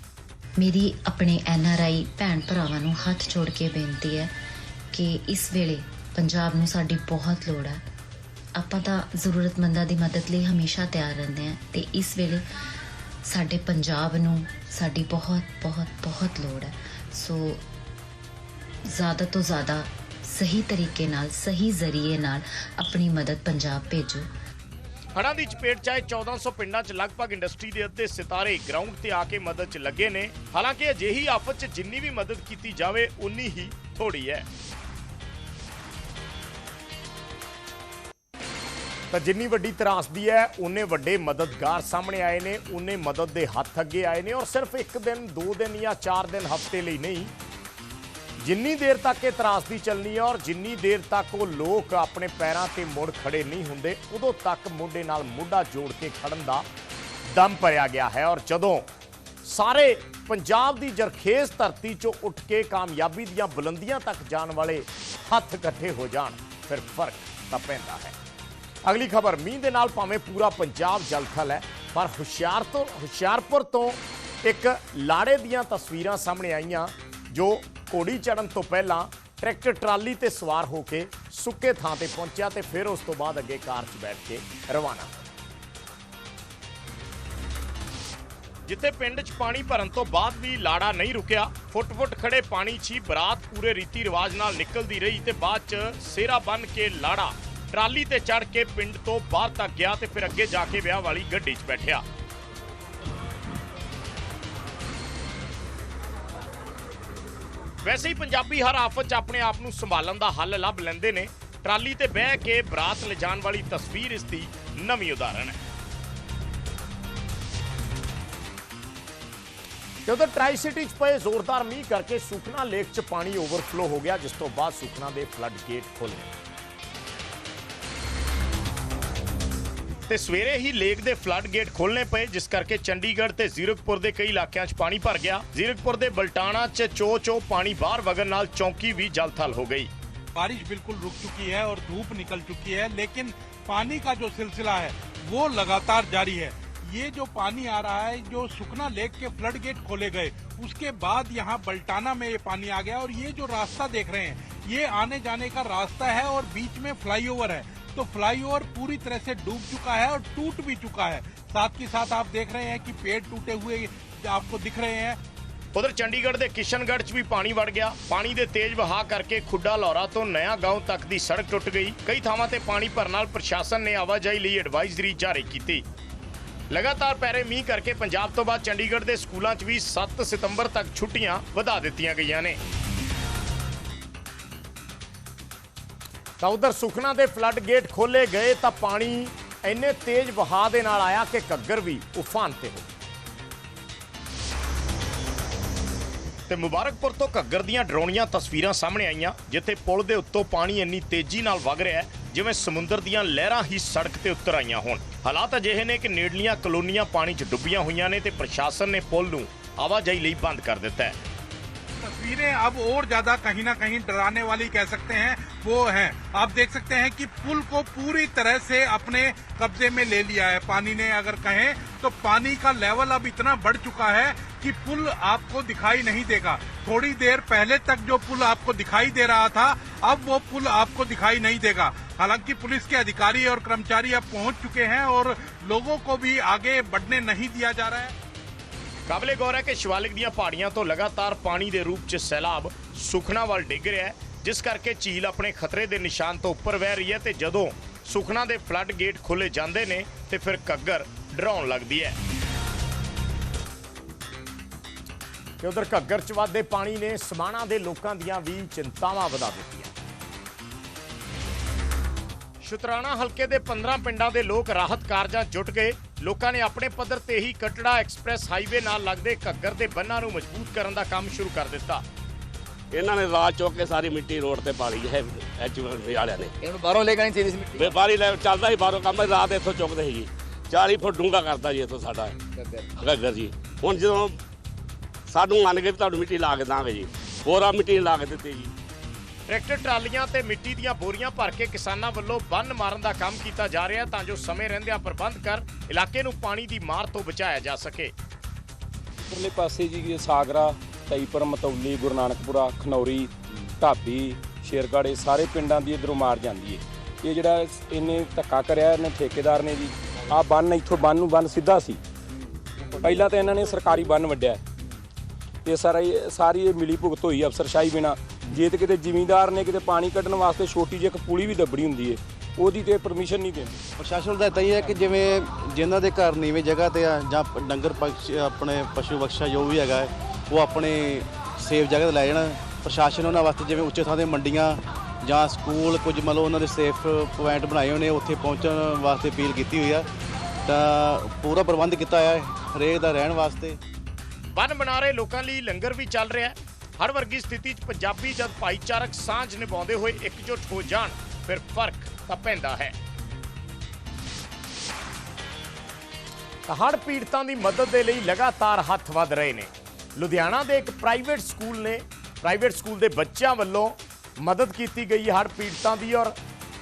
ਮੇਰੀ ਆਪਣੇ ਐਨ ਆਰ ਆਈ ਭੈਣ ਭਰਾਵਾਂ ਨੂੰ ਹੱਥ ਜੋੜ ਕੇ ਬੇਨਤੀ ਹੈ ਕਿ ਇਸ ਵੇਲੇ ਪੰਜਾਬ ਨੂੰ ਸਾਡੀ ਬਹੁਤ ਲੋੜ ਹੈ। ਆਪਾਂ ਤਾਂ ਜ਼ਰੂਰਤਮੰਦਾਂ ਦੀ ਮਦਦ ਲਈ ਹਮੇਸ਼ਾ ਤਿਆਰ ਰਹਿੰਦੇ ਹਾਂ ਤੇ ਇਸ ਵੇਲੇ ਸਾਡੇ ਪੰਜਾਬ ਨੂੰ ਸਾਡੀ ਬਹੁਤ ਬਹੁਤ ਬਹੁਤ ਲੋੜ ਹੈ। ਸੋ ਜ਼ਿਆਦਾ ਤੋਂ ਜ਼ਿਆਦਾ ਸਹੀ ਤਰੀਕੇ ਨਾਲ, ਸਹੀ ਜ਼ਰੀਏ ਨਾਲ ਆਪਣੀ ਮਦਦ ਪੰਜਾਬ ਭੇਜੋ। ਹੜ੍ਹਾਂ ਦੀ ਚਪੇਟ 'ਚ ਆਏ 1400 ਪਿੰਡਾਂ 'ਚ ਲਗਭਗ ਇੰਡਸਟਰੀ ਦੇ ਅੱਧੇ ਸਿਤਾਰੇ ਗਰਾਊਂਡ ਤੇ ਆ ਕੇ ਮਦਦ 'ਚ ਲੱਗੇ ਨੇ। ਹਾਲਾਂਕਿ ਅਜਿਹੀ ਆਫਤ 'ਚ ਜਿੰਨੀ ਵੀ ਮਦਦ ਕੀਤੀ ਜਾਵੇ, ਉਨੀ ਹੀ ਥੋੜੀ ਹੈ। ਤਾਂ ਜਿੰਨੀ ਵੱਡੀ ਤਰਾਸਦੀ ਹੈ ਉਨੇ ਵੱਡੇ ਮਦਦਗਾਰ ਸਾਹਮਣੇ ਆਏ ਨੇ ਉਨੇ ਮਦਦ ਦੇ ਹੱਥ ਅੱਗੇ ਆਏ ਨੇ ਔਰ ਸਿਰਫ ਇੱਕ ਦਿਨ, ਦੋ ਦਿਨ ਜਾਂ ਚਾਰ ਦਿਨ ਹਫ਼ਤੇ ਲਈ ਨਹੀਂ ਜਿੰਨੀ ਦੇਰ ਤੱਕ ਇਹ ਤਰਾਸਦੀ ਚੱਲਣੀ ਹੈ ਔਰ ਜਿੰਨੀ ਦੇਰ ਤੱਕ ਉਹ ਲੋਕ ਆਪਣੇ ਪੈਰਾਂ ਤੇ ਮੁੜ ਖੜੇ ਨਹੀਂ ਹੁੰਦੇ, ਉਦੋਂ ਤੱਕ ਮੋਢੇ ਨਾਲ ਮੋਢਾ ਜੋੜ ਕੇ ਖੜਨ ਦਾ ਦਮ ਭਰਿਆ ਗਿਆ ਹੈ ਔਰ ਜਦੋਂ ਸਾਰੇ ਪੰਜਾਬ ਦੀ ਜਰਖੇਜ਼ ਧਰਤੀ 'ਚੋਂ ਉੱਠ ਕੇ ਕਾਮਯਾਬੀ ਦੀਆਂ ਬੁਲੰਦੀਆਂ ਤੱਕ ਜਾਣ ਵਾਲੇ ਹੱਥ ਇਕੱਠੇ ਹੋ ਜਾਣ, ਫਿਰ ਫ਼ਰਕ ਤਾਂ ਪੈਂਦਾ ਹੈ। ਅਗਲੀ ਖਬਰ, ਮੀਂਹ ਦੇ ਨਾਲ ਭਾਵੇਂ ਪੂਰਾ ਪੰਜਾਬ ਜਲਥਲ ਹੈ, ਪਰ ਹੁਸ਼ਿਆਰ ਤੋਂ ਹੁਸ਼ਿਆਰਪੁਰ ਤੋਂ ਇੱਕ ਲਾੜੇ ਦੀਆਂ ਤਸਵੀਰਾਂ ਸਾਹਮਣੇ ਆਈਆਂ, ਜੋ ਘੋੜੀ ਚੜਨ ਤੋਂ ਪਹਿਲਾਂ ਟਰੈਕਟਰ ਟਰਾਲੀ ਤੇ ਸਵਾਰ ਹੋ ਕੇ ਸੁੱਕੇ ਥਾਂ ਤੇ ਪਹੁੰਚਿਆ ਤੇ ਫਿਰ ਉਸ ਤੋਂ ਬਾਅਦ ਅੱਗੇ ਕਾਰ 'ਚ ਬੈਠ ਕੇ ਰਵਾਨਾ ਜਿੱਥੇ ਪਿੰਡ 'ਚ ਪਾਣੀ ਭਰਨ ਤੋਂ ਬਾਅਦ ਵੀ ਲਾੜਾ ਨਹੀਂ ਰੁਕਿਆ, ਫੁੱਟ-ਫੁੱਟ ਖੜੇ ਪਾਣੀ 'ਚ ਹੀ ਬਰਾਤ ਪੂਰੇ ਰੀਤੀ ਰਿਵਾਜ ਨਾਲ ਨਿਕਲਦੀ ਰਹੀ ਤੇ ਬਾਅਦ 'ਚ ਸੇਰਾ ਬੰਨ ਕੇ ਲਾੜਾ ਟਰਾਲੀ ਤੇ ਚੜ ਕੇ ਪਿੰਡ ਤੋਂ ਬਾਹਰ ਤੱਕ ਗਿਆ ਤੇ ਫਿਰ ਅੱਗੇ ਜਾ ਕੇ ਵਿਆਹ ਵਾਲੀ ਗੱਡੀ 'ਚ ਬੈਠਿਆ। ਵੈਸੇ ਹੀ ਪੰਜਾਬੀ ਹਰ ਆਫਤ 'ਚ ਆਪਣੇ ਆਪ ਨੂੰ ਸੰਭਾਲਣ ਦਾ ਹੱਲ ਲੱਭ ਲੈਂਦੇ ਨੇ। ਟਰਾਲੀ ਤੇ ਬਹਿ ਕੇ ਬਰਾਤ ਲਿਜਾਣ ਵਾਲੀ ਤਸਵੀਰ ਇਸ ਦੀ ਨਵੀਂ ਉਦਾਹਰਣ ਹੈ। ਜਦੋਂ ਟਰਾਈ ਸਿਟੀ 'ਚ ਪਏ ਜ਼ੋਰਦਾਰ ਮੀਂਹ ਕਰਕੇ ਸੁਖਨਾ ਲੇਕ 'ਚ ਪਾਣੀ ਓਵਰਫਲੋ ਹੋ ਗਿਆ, ਜਿਸ ਤੋਂ ਬਾਅਦ ਸੁਖਨਾ ਦੇ ਫਲੱਡ ਗੇਟ ਖੁੱਲ੍ਹ ਗਏ। ਤੇ ਸਵੇਰੇ ਹੀ ਲੇਕ ਦੇ ਫਲੱਡ ਗੇਟ ਖੋਲਣੇ ਪਏ ਜਿਸ ਕਰਕੇ ਚੰਡੀਗੜ੍ਹ ਤੇ ਜ਼ੀਰਕਪੁਰ ਦੇ ਕਈ ਇਲਾਕਿਆਂ 'ਚ ਪਾਣੀ ਭਰ ਗਿਆ ਜ਼ੀਰਕਪੁਰ ਦੇ ਬਲਟਾਣਾ 'ਚ ਚੋ ਚੋ ਪਾਣੀ ਬਾਹਰ ਵਗਣ ਨਾਲ ਚੌਂਕੀ ਵੀ ਜਲਥਲ ਹੋ ਗਈ बारिश बिल्कुल रुक चुकी है और धूप निकल चुकी है लेकिन पानी का जो सिलसिला है वो लगातार जारी है ये जो पानी आ रहा है जो सुखना लेक के फ्लड गेट खोले गए उसके बाद यहाँ बल्टाना में ये पानी आ गया और ये जो रास्ता देख रहे हैं ये आने जाने का रास्ता है और बीच में फ्लाईओवर है तो फ्लाईओवर पूरी तरह से डूब चुका है और टूट भी चुका है साथ के साथ आप देख रहे हैं कि पेड़ टूटे हुए आपको दिख रहे हैं ਉਧਰ ਚੰਡੀਗੜ੍ਹ ਦੇ ਕਿਸ਼ਨਗੜ੍ਹ 'ਚ ਵੀ ਪਾਣੀ ਵੜ ਗਿਆ ਪਾਣੀ ਦੇ ਤੇਜ਼ ਵਹਾਅ ਕਰਕੇ ਖੁੱਡਾ ਲੌਰਾ ਤੋਂ ਨਇਆ ਗਾਉਂ ਤੱਕ ਦੀ ਸੜਕ ਟੁੱਟ ਗਈ ਕਈ ਥਾਵਾਂ ਤੇ ਪਾਣੀ ਭਰਨ ਨਾਲ ਪ੍ਰਸ਼ਾਸਨ ਨੇ ਆਵਾਜਾਈ ਲਈ ਐਡਵਾਈਜ਼ਰੀ ਜਾਰੀ ਕੀਤੀ ਲਗਾਤਾਰ ਪੈ ਰਹੇ ਮੀਂਹ ਕਰਕੇ ਪੰਜਾਬ ਤੋਂ ਬਾਅਦ ਚੰਡੀਗੜ੍ਹ ਦੇ ਸਕੂਲਾਂ 'ਚ ਵੀ 7 ਸਤੰਬਰ ਤੱਕ ਛੁੱਟੀਆਂ ਵਧਾ ਦਿੱਤੀਆਂ ਗਈਆਂ ਨੇ। ਤਾਂ ਉਧਰ ਸੁਖਨਾ ਦੇ ਫਲੱਡ ਗੇਟ ਖੋਲੇ ਗਏ ਤਾਂ ਪਾਣੀ ਇੰਨੇ ਤੇਜ਼ ਵਹਾਅ ਦੇ ਨਾਲ ਆਇਆ ਕਿ ਘੱਗਰ ਵੀ ਉਫਾਨ ਤੇ ਹੋ ਗਈ ਤੇ ਮੁਬਾਰਕਪੁਰ ਤੋਂ ਘੱਗਰ ਦੀਆਂ ਡਰਾਉਣੀਆਂ ਤਸਵੀਰਾਂ ਸਾਹਮਣੇ ਆਈਆਂ, ਜਿੱਥੇ ਪੁਲ ਦੇ ਉੱਤੋਂ ਪਾਣੀ ਇੰਨੀ ਤੇਜ਼ੀ ਨਾਲ ਵਗ ਰਿਹਾ ਹੈ ਜਿਵੇਂ ਸਮੁੰਦਰ ਦੀਆਂ ਲਹਿਰਾਂ ਹੀ ਸੜਕ ਤੇ ਉਤਰ ਆਈਆਂ ਹੋਣ ਹਾਲਾਤ ਅਜਿਹੇ ਨੇ ਕਿ ਨੇੜਲੀਆਂ ਕਲੋਨੀਆਂ ਪਾਣੀ 'ਚ ਡੁੱਬੀਆਂ ਹੋਈਆਂ ਨੇ ਤੇ ਪ੍ਰਸ਼ਾਸਨ ਨੇ ਪੁਲ ਨੂੰ ਆਵਾਜਾਈ ਲਈ ਬੰਦ ਕਰ ਦਿੱਤਾ ਹੈ तस्वीरें अब और ज्यादा कहीं ना कहीं डराने वाली कह सकते हैं वो हैं आप देख सकते हैं कि पुल को पूरी तरह से अपने कब्जे में ले लिया है पानी ने अगर कहें तो पानी का लेवल अब इतना बढ़ चुका है कि पुल आपको दिखाई नहीं देगा थोड़ी देर पहले तक जो पुल आपको दिखाई दे रहा था अब वो पुल आपको दिखाई नहीं देगा हालांकि पुलिस के अधिकारी और कर्मचारी अब पहुंच चुके हैं और लोगों को भी आगे बढ़ने नहीं दिया जा रहा है ਕਾਬਲੇ ਗੌਰ ਹੈ ਕਿ ਸ਼ਿਵਾਲਿਕ ਦੀਆਂ ਪਹਾੜੀਆਂ ਤੋਂ ਲਗਾਤਾਰ ਪਾਣੀ ਦੇ ਰੂਪ 'ਚ ਸੈਲਾਬ ਸੁਖਨਾ ਵੱਲ ਡਿੱਗ ਰਿਹਾ ਹੈ ਜਿਸ ਕਰਕੇ ਝੀਲ ਆਪਣੇ ਖਤਰੇ ਦੇ ਨਿਸ਼ਾਨ ਤੋਂ ਉੱਪਰ ਵਹਿ ਰਹੀ ਹੈ ਤੇ ਜਦੋਂ ਸੁਖਨਾ ਦੇ ਫਲੱਡ ਗੇਟ ਖੋਲੇ ਜਾਂਦੇ ਨੇ ਤੇ ਫਿਰ ਘੱਗਰ ਡਰਾਉਣ ਲੱਗਦੀ ਹੈ ਤੇ ਉਧਰ ਘੱਗਰ 'ਚ ਵਾਧੇ ਪਾਣੀ ਨੇ ਸਮਾਣਾ ਦੇ ਲੋਕਾਂ ਦੀਆਂ ਵੀ ਚਿੰਤਾਵਾਂ ਵਧਾ ਦਿੱਤੀਆਂ ਸ਼ੁਤਰਾਣਾ ਹਲਕੇ ਦੇ 15 ਪਿੰਡਾਂ ਦੇ ਲੋਕ ਰਾਹਤ ਕਾਰਜਾਂ ਜੁਟ ਗਏ। ਲੋਕਾਂ ਨੇ ਆਪਣੇ ਪੱਧਰ ਤੇ ਹੀ ਕਟੜਾ ਐਕਸਪ੍ਰੈਸ ਹਾਈਵੇ ਨਾਲ ਲੱਗਦੇ ਘੱਗਰ ਦੇ ਬੰਨਾਂ ਨੂੰ ਮਜ਼ਬੂਤ ਕਰਨ ਦਾ ਕੰਮ ਸ਼ੁਰੂ ਕਰ ਦਿੱਤਾ। ਇਹਨਾਂ ਨੇ ਰਾਤ ਚੁੱਕ ਕੇ ਸਾਰੀ ਮਿੱਟੀ ਰੋਡ ਤੇ ਪਾ ਲਈ ਹੈ ਐਚਵੀ ਵਾਲਿਆਂ ਨੇ। ਇਹਨੂੰ ਬਾਹਰੋਂ ਲੈ ਕੇ ਆਣੀ ਚਾਹੀਦੀ ਸੀ ਮਿੱਟੀ। ਵਪਾਰੀ ਲੈ ਚੱਲਦਾ ਸੀ ਬਾਹਰੋਂ ਕੰਮ ਰਾਤ ਇੱਥੋਂ ਚੁੱਕਦੇ ਸੀ ਜੀ। 40 ਫੁੱਟ ਡੂੰਘਾ ਕਰਤਾ ਜੀ ਇੱਥੋਂ ਸਾਡਾ ਘੱਗਰ। ਜੀ। ਹੁਣ ਜਦੋਂ ਸਾਨੂੰ ਮੰਨ ਕੇ ਵੀ ਤੁਹਾਨੂੰ ਮਿੱਟੀ ਲਾ ਕੇ ਦਾਂਗੇ ਜੀ ਹੋਰਾਂ ਮਿੱਟੀ ਲਾ ਕੇ ਦਿੱਤੀ ਜੀ। ਟਰੈਕਟਰ ਟਰਾਲੀਆਂ ਤੇ ਮਿੱਟੀ ਦੀਆਂ ਬੋਰੀਆਂ ਭਰ ਕੇ ਕਿਸਾਨਾਂ ਵੱਲੋਂ ਬੰਨ ਮਾਰਨ ਦਾ ਕੰਮ ਕੀਤਾ ਜਾ ਰਿਹਾ ਤਾਂ ਜੋ ਸਮੇਂ ਰਹਿੰਦਿਆਂ ਪ੍ਰਬੰਧ ਕਰ ਇਲਾਕੇ ਨੂੰ ਪਾਣੀ ਦੀ ਮਾਰ ਤੋਂ ਬਚਾਇਆ ਜਾ ਸਕੇ। ਉੱਪਰਲੇ ਪਾਸੇ ਜੀ ਸਾਗਰਾ, ਤਈਪੁਰ, ਮਤੌਲੀ, ਗੁਰੂ ਨਾਨਕਪੁਰਾ, ਖਨੌਰੀ, ਢਾਬੀ ਸ਼ੇਰਗੜ੍ਹ ਇਹ ਸਾਰੇ ਪਿੰਡਾਂ ਦੀ ਇਧਰੋਂ ਮਾਰ ਜਾਂਦੀ ਹੈ। ਇਹ ਜਿਹੜਾ ਇਹਨੇ ਧੱਕਾ ਕਰਿਆ, ਇਹਨੇ ਠੇਕੇਦਾਰ ਨੇ ਜੀ, ਆ ਬੰਨ ਇੱਥੋਂ ਬੰਨ ਨੂੰ ਬੰਨ ਸਿੱਧਾ ਸੀ। ਪਹਿਲਾਂ ਤਾਂ ਇਹਨਾਂ ਨੇ ਸਰਕਾਰੀ ਬੰਨ ਵੱਡਿਆ ਤੇ ਸਾਰਾ ਸਾਰੀ ਇਹ ਮਿਲੀ ਭੁਗਤ ਹੋਈ ਅਫਸਰਸ਼ਾਹੀ ਬਿਨਾ। ਜੇ ਤੇ ਕਿਤੇ ਜ਼ਿਮੀਂਦਾਰ ਨੇ ਕਿਤੇ ਪਾਣੀ ਕੱਢਣ ਵਾਸਤੇ ਛੋਟੀ ਜਿਹੀ ਇੱਕ ਪੁਲੀ ਵੀ ਦੱਬੜੀ ਹੁੰਦੀ ਹੈ ਉਹਦੀ ਤੇ ਪਰਮਿਸ਼ਨ ਨਹੀਂ ਦਿੰਦੇ। ਪ੍ਰਸ਼ਾਸਨ ਦਾ ਇਦਾਂ ਹੀ ਹੈ ਕਿ ਜਿਵੇਂ ਜਿਨ੍ਹਾਂ ਦੇ ਘਰ ਨੀਵੇਂ ਜਗ੍ਹਾ ਤੇ ਆ ਜਾਂ ਡੰਗਰ ਪਕਸ਼ ਆਪਣੇ ਪਸ਼ੂ ਬਖਸ਼ਾ ਜੋ ਵੀ ਹੈਗਾ ਉਹ ਆਪਣੇ ਸੇਫ ਜਗ੍ਹਾ ਤੇ ਲੈ ਜਾਣ। ਪ੍ਰਸ਼ਾਸਨ ਉਹਨਾਂ ਵਾਸਤੇ ਜਿਵੇਂ ਉੱਚੇ ਥਾਂ ਦੇ ਮੰਡੀਆਂ ਜਾਂ ਸਕੂਲ ਕੁਝ ਮਤਲਬ ਉਹਨਾਂ ਦੇ ਸੇਫ ਪੁਆਇੰਟ ਬਣਾਏ ਹੋਏ ਨੇ ਉੱਥੇ ਪਹੁੰਚਣ ਵਾਸਤੇ ਅਪੀਲ ਕੀਤੀ ਹੋਈ ਆ। ਤਾਂ ਪੂਰਾ ਪ੍ਰਬੰਧ ਕੀਤਾ ਹੋਇਆ ਹੈ ਹਰੇਕ ਦਾ ਰਹਿਣ ਵਾਸਤੇ। ਬੰਨ ਬਣਾ ਰਹੇ ਲੋਕਾਂ ਲਈ ਲੰਗਰ ਵੀ ਚੱਲ ਰਿਹਾ ਹੈ ਹਰ ਵਰਗੀ ਸਥਿਤੀ 'ਚ ਪੰਜਾਬੀ ਜਦ ਭਾਈਚਾਰਕ ਸਾਂਝ ਨਿਭਾਉਂਦੇ ਹੋਏ ਇਕਜੁੱਟ ਹੋ ਜਾਣ, ਫਿਰ ਫ਼ਰਕ ਤਾਂ ਪੈਂਦਾ ਹੈ। ਤਾਂ ਹੜ੍ਹ ਪੀੜਤਾਂ ਦੀ ਮਦਦ ਦੇ ਲਈ ਲਗਾਤਾਰ ਹੱਥ ਵੱਧ ਰਹੇ ਨੇ। ਲੁਧਿਆਣਾ ਦੇ ਇੱਕ ਪ੍ਰਾਈਵੇਟ ਸਕੂਲ ਨੇ, ਪ੍ਰਾਈਵੇਟ ਸਕੂਲ ਦੇ ਬੱਚਿਆਂ ਵੱਲੋਂ ਮਦਦ ਕੀਤੀ ਗਈ ਹੈ ਹੜ੍ਹ ਪੀੜਤਾਂ ਦੀ ਔਰ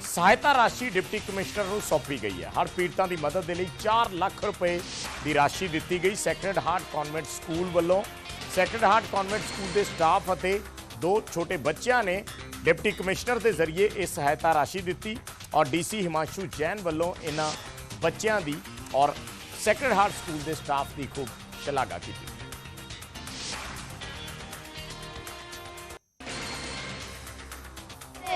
ਸਹਾਇਤਾ ਰਾਸ਼ੀ ਡਿਪਟੀ ਕਮਿਸ਼ਨਰ ਨੂੰ ਸੌਂਪੀ ਗਈ ਹੈ। ਹੜ੍ਹ ਪੀੜਤਾਂ ਦੀ ਮਦਦ ਦੇ ਲਈ 4 ਲੱਖ ਰੁਪਏ ਦੀ ਰਾਸ਼ੀ ਦਿੱਤੀ ਗਈ। ਸੈਕਰਡ ਹਾਰਟ ਕਨਵੈਂਟ ਸਕੂਲ ਵੱਲੋਂ ਸੈਕਰਡ ਹਾਰਟ ਕਨਵੈਂਟ ਸਕੂਲ ਦੇ ਸਟਾਫ ਅਤੇ ਦੋ ਛੋਟੇ ਬੱਚਿਆਂ ਨੇ ਡਿਪਟੀ ਕਮਿਸ਼ਨਰ ਦੇ ਜ਼ਰੀਏ ਇਹ ਸਹਾਇਤਾ ਰਾਸ਼ੀ ਦਿੱਤੀ ਔਰ ਡੀਸੀ ਹਿਮਾਂਸ਼ੂ ਜੈਨ ਵੱਲੋਂ ਇਹਨਾਂ ਬੱਚਿਆਂ ਦੀ ਔਰ ਸੈਕਰਡ ਹਾਰਟ ਸਕੂਲ ਦੇ ਸਟਾਫ ਦੀ ਖੂਬ ਸ਼ਲਾਘਾ ਕੀਤੀ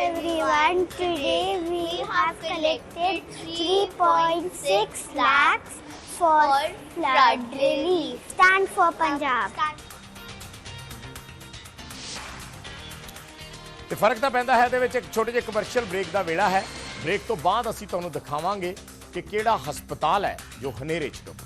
everyone. Today we have collected 3.6 lakhs for flood relief. Stand for Punjab. ਤੇ ਫ਼ਰਕ ਤਾਂ ਪੈਂਦਾ ਹੈ ਇਹਦੇ ਵਿੱਚ ਇੱਕ ਛੋਟੇ ਜਿਹੇ ਕਮਰਸ਼ੀਅਲ ਬ੍ਰੇਕ ਦਾ ਵੇਲਾ ਹੈ। ਬ੍ਰੇਕ ਤੋਂ ਬਾਅਦ ਅਸੀਂ ਤੁਹਾਨੂੰ ਦਿਖਾਵਾਂਗੇ ਕਿ ਕਿਹੜਾ ਹਸਪਤਾਲ ਹੈ ਜੋ ਹਨੇਰੇ 'ਚ ਡੁੱਬ